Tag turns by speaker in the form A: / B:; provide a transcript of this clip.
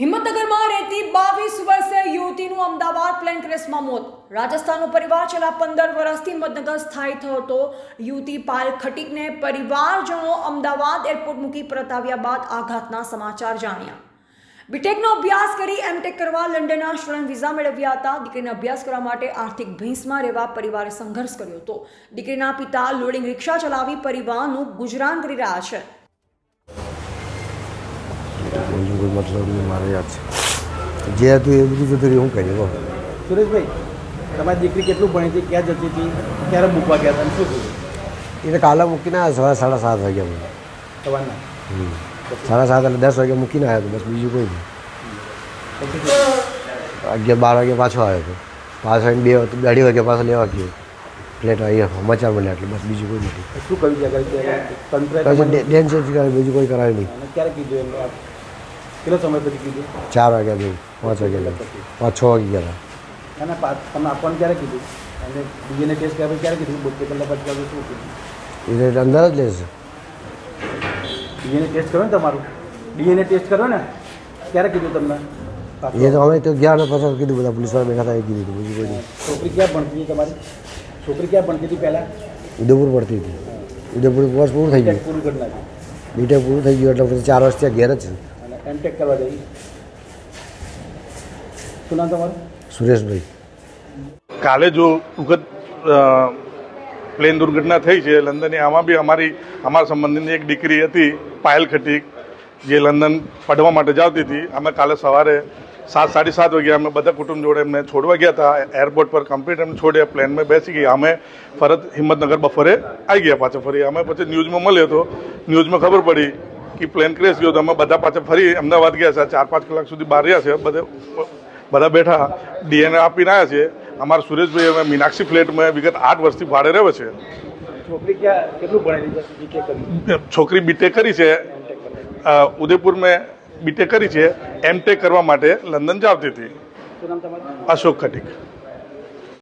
A: હિંમતનગરમાં રહેતી બાવીસ વર્ષીય યુવતીનું અમદાવાદ પ્લેન ક્રેશમાં મોત. રાજસ્થાનનો પરિવાર છેલ્લા પંદર વર્ષથી હિંમતનગર સ્થાયી થયો હતો. યુવતી પાલ ખટીકને પરિવારજનો અમદાવાદ એરપોર્ટ મૂકી પરત બાદ આઘાતના સમાચાર જાણ્યા. બીટેકનો અભ્યાસ કરી એમટેક કરવા લંડનના સ્ટુડન્ટ વિઝા મેળવ્યા હતા. દીકરીને અભ્યાસ કરવા માટે આર્થિક ભીંસમાં રહેવા પરિવારે સંઘર્ષ કર્યો હતો. દીકરીના પિતા લોડિંગ રિક્ષા ચલાવી પરિવારનું ગુજરાન કરી રહ્યા છે.
B: કોઈ મતલબ નહીં મારે યાદ છે જે હતું એ બધું જતું રહ્યું હું કરી કહો
C: સુરેશભાઈ તમારી દીકરી કેટલું ભણી હતી ક્યાં જતી હતી ક્યારે મૂકવા ગયા હતા શું થયું?
B: એટલે કાલે મૂકીને આવ્યા સવારે સાડા સાત વાગ્યા મને
C: સવારના?
B: સાડા સાત એટલે દસ વાગે મૂકીને આવ્યો હતો બસ બીજું કોઈ નહીં. અગિયાર બાર વાગે પાછો આવ્યો હતો. પાછો આવીને બે અઢી વાગે પાછો લેવા ગયો. પ્લેટ અહીંયા સમાચાર મળ્યા એટલે બસ બીજું કોઈ નથી
C: શું કહ્યું છે?
B: ડેન્સ બીજું કોઈ કરાય નહીં.
C: ક્યારે કીધું એમને? આ? કેટલો સમય પછી કીધું
B: ચાર વાગ્યા જેવું પાંચ વાગ્યા લાગે પાંચ છ વાગે ગયા હતા
C: અને પા- તમને આપવાનું ક્યારે કીધું અને ડીએનએ ટેસ્ટ કર્યા પછી ક્યારે કીધું બોતેર કલાક પછી કર્યું શું કીધું
B: એટલે અંદર જ લેશે
C: ડીએનએ ટેસ્ટ કર્યો ને તમારું ડીએનએ ટેસ્ટ કર્યો ને ક્યારે કીધું તમને
B: એ તો અમે તો ગયા ને પછી કીધું બધા પોલીસવાળા બેઠા હતા એ કીધું હતું બીજું કોઈ નહીં
C: છોકરી ક્યાં ભણતી હતી તમારી છોકરી ક્યાં ભણતી હતી પહેલાં
B: ઉદયપુર પડતી હતી ઉદયપુર કોર્સ પૂરું થઈ ગયું
C: પૂરું કરી નાખ્યું
B: બીટેક પૂરું થઈ ગયું એટલે પછી ચાર વર્ષ ત્યાં ઘેર જ છે
C: એમટેક કરવા જઈએ. શું નામ તમારું?
B: સુરેશભાઈ.
D: કાલે જો દુઃખદ પ્લેન દુર્ઘટના થઈ છે લંડનની આમાં બી અમારી અમારા સંબંધીની એક દીકરી હતી પાયલ ખટીક જે લંડન પડવા માટે જાવતી હતી. અમે કાલે સવારે સાત સાડી સાત વાગે અમે બધા કુટુંબ જોડે એમને છોડવા ગયા હતા. એરપોર્ટ પર કમ્પ્લીટ એમને છોડ્યા પ્લેનમાં બેસી ગયા. અમે ફરત હિંમતનગર બપોરે આવી ગયા પાછા ફરી. અમે પછી ન્યૂઝમાં મળ્યો તો ન્યૂઝમાં ખબર પડી કે પ્લેન ક્રેશ ગયો તો અમે બધા પાછા ફરી અમદાવાદ ગયા છે ચાર પાંચ કલાક સુધી બહાર રહ્યા છે બધા બધા બેઠા ડીએનએ આપીને આવ્યા છે. અમારા સુરેશભાઈ અમે મીનાક્ષી ફ્લેટમાં વિગત આઠ વર્ષથી ભાડે રહ્યો છે.
C: છોકરી બીટેક કરી.
D: છે. ઉદયપુર મેં બીટેક કરી છે. એમટેક કરવા માટે લંડન જાવતી હતી. અશોક ખટીક.